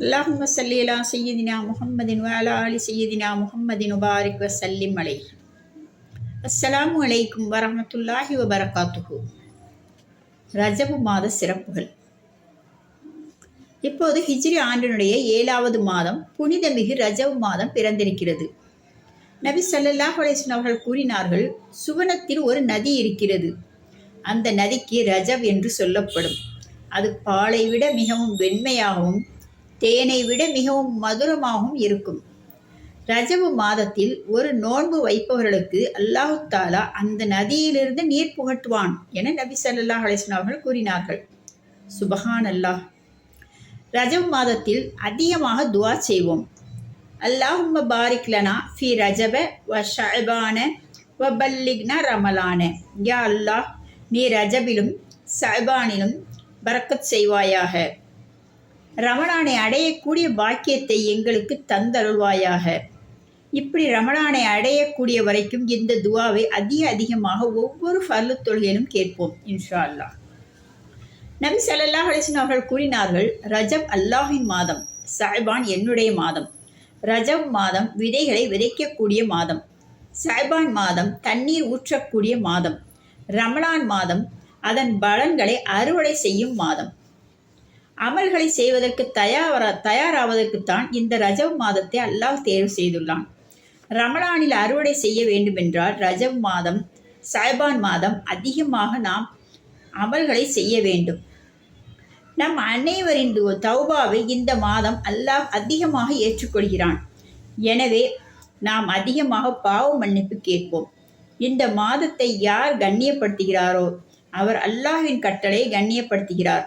அல்லாஹும் சல்லிலா செய்யதினா முகம்மதின் வாலா அலி செய்யதினா முகம்மதின் உபாரிக் வசல்லிம் அலை. அஸ்ஸலாம் வலைக்கும் வரமத்துல்லாஹி வபரகாத்துகு ரஜபு மாத சிறப்புகள். இப்போது ஹிஜ்ரி ஆண்டினுடைய ஏழாவது மாதம் புனிதமிகு ரஜவு மாதம் பிறந்திருக்கிறது. நபி சல்லல்லாஹ் அலிஸ்லாம் அவர்கள் கூறினார்கள் சுவனத்தில் ஒரு நதி இருக்கிறது. அந்த நதிக்கு ரஜவ் என்று சொல்லப்படும். அது பாலை விட மிகவும் வெண்மையாகவும் தேனை விட மிகவும் மதுரமாகவும் இருக்கும். ரஜபு மாதத்தில் ஒரு நோன்பு வைப்பவர்களுக்கு அல்லாஹு தாலா அந்த நதியிலிருந்து நீர் புகட்டுவான் என நபி சல்லா அலைஹி அவர்கள் கூறினார்கள். சுபஹான் அல்லாஹ் ரஜபு மாதத்தில் அதிகமாக துவா செய்வோம். அல்லாஹும்ம பாரிக்லனா ஃபி ரஜப வ ஷபான வ பல்லிக்னா ரமலான. யா அல்லாஹ் நீ ரஜபிலும் சஹபானிலும் பரக்கத் செய்வாயாக. ரமணானை அடையக்கூடிய பாக்கியத்தை எங்களுக்கு தந்தருள்வாயாக. இப்படி ரமணானை அடையக்கூடிய வரைக்கும் இந்த துவாவை அதிக அதிகமாக ஒவ்வொரு ஃபர்லு தொழுகையிலும் கேட்போம் இன்ஷா அல்லாஹ் நபி ஸல்லல்லாஹு அலைஹி அவர்கள் கூறினார்கள் ரஜப் அல்லாஹின் மாதம் சாய்பான் என்னுடைய மாதம். ரஜப் மாதம் விதைகளை விதைக்கக்கூடிய மாதம். சாய்பான் மாதம் தண்ணீர் ஊற்றக்கூடிய மாதம். ரமலான் மாதம் அதன் பலன்களை அறுவடை செய்யும் மாதம். அமல்களை செய்வதற்கு தயாரா தயாராவதற்குத்தான் இந்த ரஜவ் மாதத்தை அல்லாஹ் தேர்வு செய்துள்ளான். ரமலானில் அறுவடை செய்ய வேண்டுமென்றால் ரஜவ் மாதம் சாய்பான் மாதம் அதிகமாக நாம் அமல்களை செய்ய வேண்டும். நம் அனைவரின் தௌபாவை இந்த மாதம் அல்லாஹ் அதிகமாக ஏற்றுக்கொள்கிறான். எனவே நாம் அதிகமாக பாவ மன்னிப்பு கேட்போம். இந்த மாதத்தை யார் கண்ணியப்படுத்துகிறாரோ அவர் அல்லாஹின் கட்டளை கண்ணியப்படுத்துகிறார்.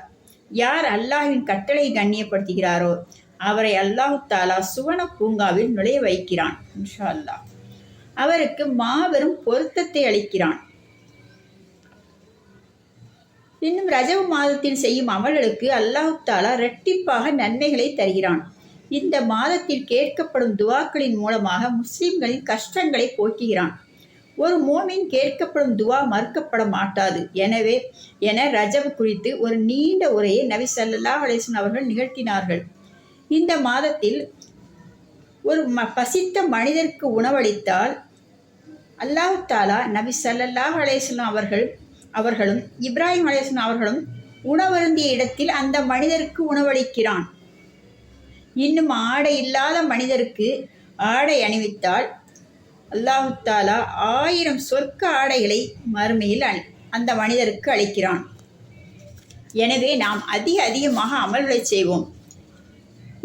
யார் அல்லாஹின் கட்டளை கண்ணியப்படுத்துகிறாரோ அவரை அல்லாஹு தாலா சுவன பூங்காவில் நுழைய வைக்கிறான் இன்ஷா அல்லாஹ் அவருக்கு மாபெரும் பொருத்தத்தை அளிக்கிறான். இன்னும் ரஜவ மாதத்தில் செய்யும் அமல்களுக்கு அல்லாஹு தாலா இரட்டிப்பாக நன்மைகளை தருகிறான். இந்த மாதத்தில் கேட்கப்படும் துவாக்களின் மூலமாக முஸ்லிம்களின் கஷ்டங்களை போக்குகிறான். ஒரு மோமின் கேட்கப்படும் துவா மறுக்கப்பட மாட்டாது. எனவே என ரஜப் குறித்து ஒரு நீண்ட உரையை நபி சல்லா அலேசன் அவர்கள் நிகழ்த்தினார்கள். இந்த மாதத்தில் ஒரு ம பசித்த மனிதருக்கு உணவளித்தால் அல்லாஹ் தாலா நபி சல்லல்லாஹ் அலேசன் அவர்கள் அவர்களும் இப்ராஹிம் அலேசன் அவர்களும் உணவருந்திய இடத்தில் அந்த மனிதருக்கு உணவளிக்கிறான். இன்னும் ஆடை இல்லாத மனிதருக்கு ஆடை அணிவித்தால் அல்லாஹுத்தாலா ஆயிரம் சொர்க்க ஆடைகளை மறுமையில் அந்த மனிதருக்கு அளிக்கிறான். எனவே நாம் அதிக அதிகமாக அமல்களை செய்வோம்.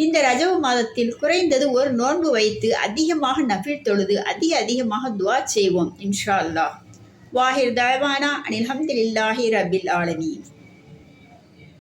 இந்த ரஜவ மாதத்தில் குறைந்தது ஒரு நோன்பு வைத்து அதிகமாக நஃபில் தொழுது அதிக அதிகமாக துவா செய்வோம் இன்ஷா அல்லாஹ். வாஹிர் தாய்வானா அனில் ஹம்துலில்லாஹி ரபில் ஆலமீன்.